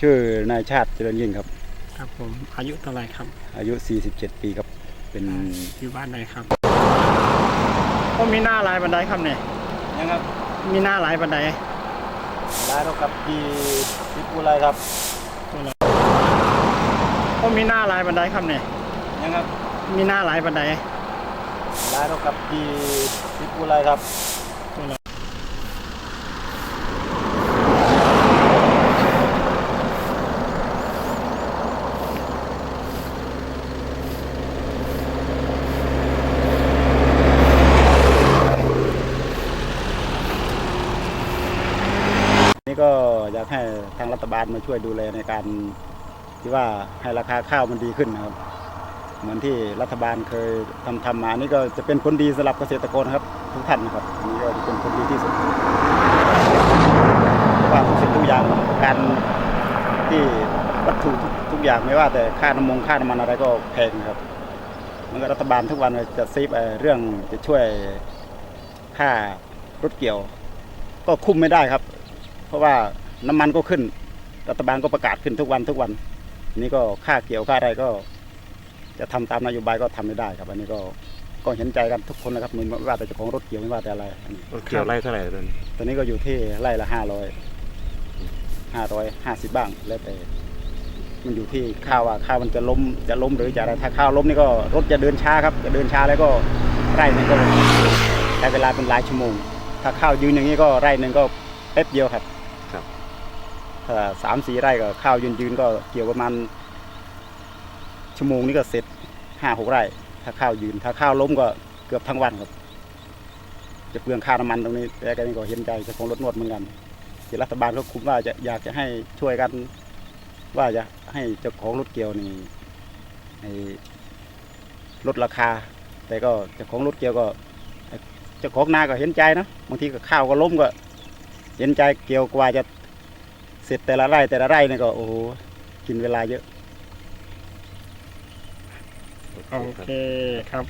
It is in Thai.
ชื่อนายชาติเจริญยิ่งครับ ครับผมอายุเท่าไหร่ครับ อายุ 47 ปีครับเป็นอยู่บ้านไหนครับก็มีหน้าหลายบันไดครับเนี่ยยังครับมีหน้าหลายบันไดร้านครับที่ที่ปูไรครับก็มีหน้าหลายบันไดครับเนี่ยยังครับมีหน้าหลายบันไดร้านครับที่ที่ปูไรครับ นี่ก็ อยากให้ทางรัฐบาลมาช่วยดูแลในการที่ว่าให้ราคาข้าวมันดีขึ้นนะครับ เหมือนที่รัฐบาลเคยทำทำมานี่ก็จะเป็นผลดีสำหรับเกษตรกรครับ ทุกท่านนะครับนี่ก็จะเป็นผลดีที่สุดเพราะว่าทุกสิ่งทุกอย่างการที่วัตถุทุกทุกอย่างไม่ว่าแต่ค่าน้ำมงค่าน้ำมันอะไรก็แพงครับมันก็รัฐบาลทุกวันจะซีบเรื่องจะช่วยค่ารถเกี่ยว ก็คุ้มไม่ได้ครับ เพราะว่า น้ำมันก็ขึ้น รัฐบาลก็ประกาศขึ้นทุกวันทุกวันอันนี้ก็ค่าเกี่ยวค่าอะไรก็ จะทำตามนโยบายก็ทำไม่ได้ครับ อันนี้ก็ก็เห็นใจกันทุกคนนะครับไม่ว่าแต่เจ้าของรถเกี่ยวไม่ว่าแต่อะไรอันนี้เกี่ยวไร่เท่าไหร่ตอนนี้ตอนนี้ก็อยู่ที่ไร่ละห้าร้อยห้าร้อยห้าสิบบ้างแล้วแต่มันอยู่ที่ข้าวว่าข้าวมันจะล้มจะล้มหรือจะอะไรถ้าข้าวล้มนี่ก็รถจะเดินช้าครับจะเดินช้าแล้วก็ไร่หนึงก็ใช้เวลาเป็นหลายชั่วโมง ถ้าข้าวยืนอย่างนี้ก็ไร่หนึ่งก็แป๊บเดียวครับครับถ้า สามสี่ไร่ก็ข้าวยืนยืนก็เกี่ยวประมาณชั่วโมงนี้ก็เสร็จห้าหกไร่ ถ้าข้าวยืน ถ้าข้าวล้มก็เกือบทั้งวันครับ จะเปลืองค่าน้ำมันตรงนี้แต่ก็นี่ก็เห็นใจเจ้าของรถนวดเหมือนกันที่รัฐบาลก็คุ้มว่าจะอยากจะให้ช่วยกัน ว่าจะให้เจ้าของรถเกี่ยวนี่ให้ลดราคา แต่ก็เจ้าของรถเกี่ยวก็เจ้าของนาก็เห็นใจนะบางทีก็ข้าวก็ล้มก็ เห็นใจเกี่ยวกว่าจะ เสร็จแต่ละไร่แต่ละไร่นี่ก็โอ้โหกินเวลาเยอะ โอเคครับ